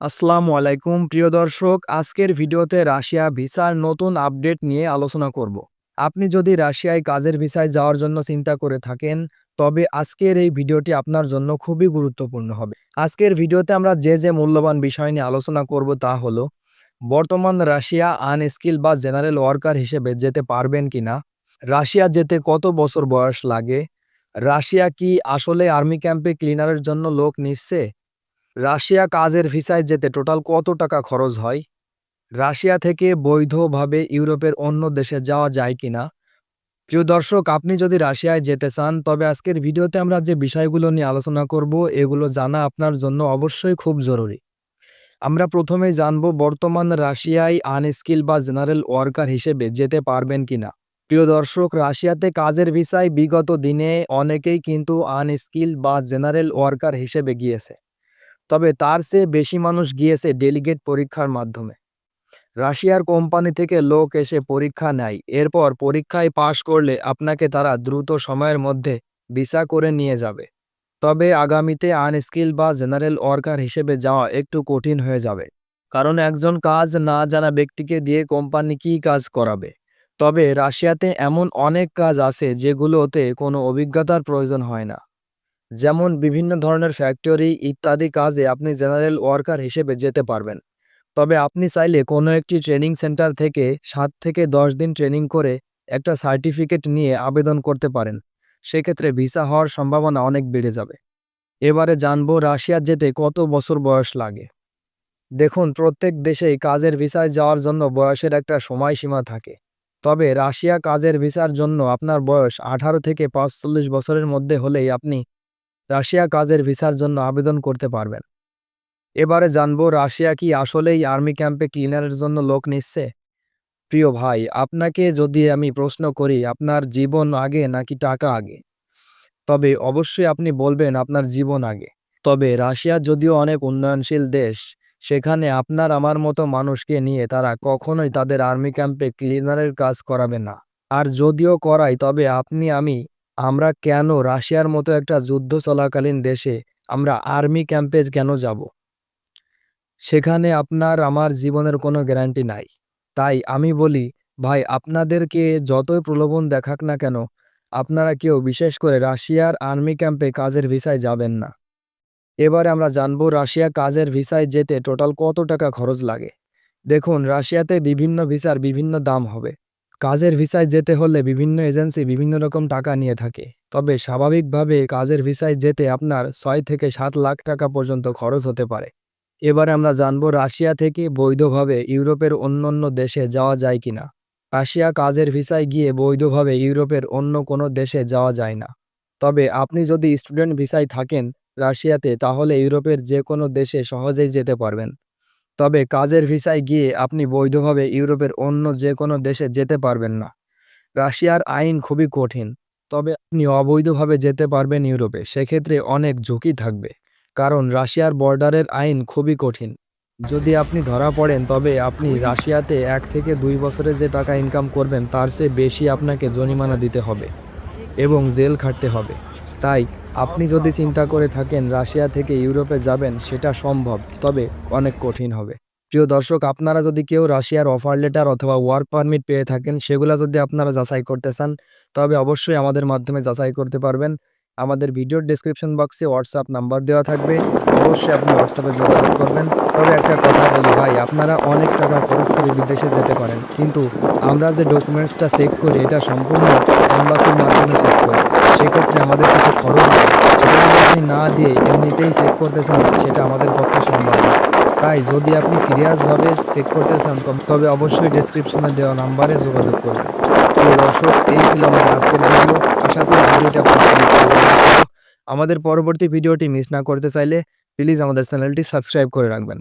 আসসালামু আলাইকুম, প্রিয় দর্শক। আজকের ভিডিওতে রাশিয়া ভিসার নতুন আপডেট নিয়ে আলোচনা করব। আপনি যদি রাশিয়ায় কাজের ভিসায় যাওয়ার জন্য চিন্তা করে থাকেন, তবে আজকের এই ভিডিওটি আপনার জন্য খুবই গুরুত্বপূর্ণ হবে। আজকের ভিডিওতে আমরা যে যে মূল্যবান বিষয় নিয়ে আলোচনা করব তা হলো, বর্তমান রাশিয়া আনস্কিল বা জেনারেল ওয়ার্কার হিসেবে যেতে পারবেন কিনা, রাশিয়া যেতে কত বছর বয়স লাগে, রাশিয়া কি আসলে আর্মি ক্যাম্পে ক্লিনারের জন্য লোক নিচ্ছে রাশিয়া কাজের ভিসায় যেতে টোটাল কত টাকা খরচ হয়? রাশিয়া থেকে বৈধভাবে ইউরোপের অন্য দেশে যাওয়া যায় কিনা প্রিয় দর্শক, আপনি যদি রাশিয়ায় যেতে চান, তবে আজকের ভিডিওতে আমরা যে বিষয়গুলো নিয়ে আলোচনা করব, এগুলো জানা আপনার জন্য অবশ্যই খুব জরুরি। আমরা প্রথমেই জানব বর্তমান রাশিয়ায় আনস্কিল বা জেনারেল ওয়ার্কার হিসেবে যেতে পারবেন কিনা প্রিয় দর্শক, রাশিয়াতে কাজের ভিসায় বিগত দিনে অনেকেই কিন্তু আনস্কিল বা জেনারেল ওয়ার্কার হিসেবে গিয়েছে। তবে তার চেয়ে বেশি মানুষ গিয়েছে ডেলিগেট পরীক্ষার মাধ্যমে। রাশিয়ার কোম্পানি থেকে লোক এসে পরীক্ষা নেয়। এরপর পরীক্ষায় পাশ করলে আপনাকে তারা দ্রুত সময়ের মধ্যে ভিসা করে নিয়ে যাবে। তবে আগামীতে আনস্কিল বা জেনারেল ওয়ার্কার হিসেবে যাওয়া একটু কঠিন হয়ে যাবে। কারণ একজন কাজ না জানা ব্যক্তিকে দিয়ে কোম্পানি কী কাজ করাবে? তবে রাশিয়াতে এমন অনেক কাজ আছে যেগুলোতে কোনো অভিজ্ঞতার প্রয়োজন হয় না। যেমন বিভিন্ন ধরনের ফ্যাক্টরি ইত্যাদি কাজে আপনি জেনারেল ওয়ার্কার হিসেবে যেতে পারবেন। তবে আপনি চাইলে কোনো একটি ট্রেনিং সেন্টার থেকে সাত থেকে দশ দিন ট্রেনিং করে একটা সার্টিফিকেট নিয়ে আবেদন করতে পারেন। সেক্ষেত্রে ভিসা হওয়ার সম্ভাবনা অনেক বেড়ে যাবে। এবারে জানব রাশিয়া যেতে কত বছর বয়স লাগে। দেখুন, প্রত্যেক দেশেই কাজের ভিসায় যাওয়ার জন্য বয়সের একটা সময়সীমা থাকে। তবে রাশিয়া কাজের ভিসার জন্য আপনার বয়স আঠারো থেকে পাঁচচল্লিশ বছরের মধ্যে হলেই আপনি রাশিয়া কাজের ভিসার জন্য আবেদন করতে পারবেন। এবারে জানব রাশিয়া কি আসলেই আর্মি ক্যাম্পে ক্লিনারের জন্য লোক নিচ্ছে? প্রিয় ভাই, আপনাকে যদি আমি প্রশ্ন করি, আপনার জীবন আগে নাকি টাকা আগে? তবে অবশ্যই আপনি বলবেন আপনার জীবন আগে। তবে রাশিয়া যদিও অনেক উন্নয়নশীল দেশ, সেখানে আপনার আমার মতো মানুষকে নিয়ে তারা কখনোই তাদের আর্মি ক্যাম্পে ক্লিনারের কাজ করাবে না। আর যদিও করায়, তবে আপনি, আমি আমরা কেন রাশিয়ার মতো একটা যুদ্ধ চলাকালীন দেশে আমরা আর্মি ক্যাম্পে কেন যাব? সেখানে আপনার আমার জীবনের কোনো গ্যারান্টি নাই। তাই আমি বলি, ভাই, আপনাদেরকে যতই প্রলোভন দেখাক না কেন, আপনারা কেউ বিশেষ করে রাশিয়ার আর্মি ক্যাম্পে কাজের ভিসায় যাবেন না। এবারে আমরা জানব রাশিয়া কাজের ভিসায় যেতে টোটাল কত টাকা খরচ লাগে। দেখুন, রাশিয়াতে বিভিন্ন ভিসার বিভিন্ন দাম হবে। কাজের ভিসায় যেতে হলে বিভিন্ন এজেন্সি বিভিন্ন রকম টাকা নিয়ে থাকে। তবে স্বাভাবিকভাবে কাজের ভিসায় যেতে আপনার ছয় থেকে সাত লাখ টাকা পর্যন্ত খরচ হতে পারে। এবারে আমরা জানব রাশিয়া থেকে বৈধভাবে ইউরোপের অন্যান্য দেশে যাওয়া যায় কিনা। রাশিয়া কাজের ভিসায় গিয়ে বৈধভাবে ইউরোপের অন্য কোনো দেশে যাওয়া যায় না। তবে আপনি যদি স্টুডেন্ট ভিসায় থাকেন রাশিয়াতে, তাহলে ইউরোপের যে কোনো দেশে সহজেই যেতে পারবেন। তবে কাজের ভিসায় গিয়ে আপনি বৈধভাবে ইউরোপের অন্য যে কোনো দেশে যেতে পারবেন না। রাশিয়ার আইন খুবই কঠিন, তবে আপনি অবৈধভাবে যেতে পারবেন ইউরোপে, সেক্ষেত্রে অনেক ঝুঁকি থাকবে, কারণ রাশিয়ার বর্ডারের আইন খুবই কঠিন। যদি আপনি ধরা পড়েন, তবে আপনি রাশিয়াতে এক থেকে দুই বছরে যে টাকা ইনকাম করবেন, তার চেয়ে বেশি আপনাকে জরিমানা দিতে হবে এবং জেল খাটতে হবে। তাই আপনি যদি চিন্তা করে থাকেন রাশিয়া থেকে ইউরোপে যাবেন, সেটা সম্ভব, তবে অনেক কঠিন হবে। প্রিয় দর্শক, আপনারা যদি কেউ রাশিয়ার অফার লেটার অথবা ওয়ার্ক পারমিট পেয়ে থাকেন, সেগুলো যদি আপনারা যাচাই করতে চান, তবে অবশ্যই আমাদের মাধ্যমে যাচাই করতে পারবেন। আমাদের ভিডিওর ডিসক্রিপশন বক্সে হোয়াটসঅ্যাপ নাম্বার দেওয়া থাকবে। অবশ্যই আপনি হোয়াটসঅ্যাপে যোগাযোগ করবেন। তবে একটা কথা বলি ভাই, আপনারা অনেক টাকা খরচ করে বিদেশে যেতে পারেন। কিন্তু আমরা যে ডকুমেন্টসটা চেক করি, এটা সম্পূর্ণ এম্বাসির মাধ্যমে চেক করি। সেক্ষেত্রে আমাদের কিছু খরচ না দিয়ে এমনিতেই চেক করতে চান, সেটা আমাদের পক্ষে সম্ভব না। তাই যদি আপনি সিরিয়াসভাবে চেক করতে চান, তবে- অবশ্যই ডেসক্রিপশনে দেওয়া নাম্বারে যোগাযোগ করবেন। প্রিয় দর্শক, এই ছিল আমাদের আজকের ভিডিও। আশা করি ভিডিওটা। আমাদের পরবর্তী ভিডিওটি মিস না করতে চাইলে প্লিজ আমাদের চ্যানেলটি সাবস্ক্রাইব করে রাখবেন।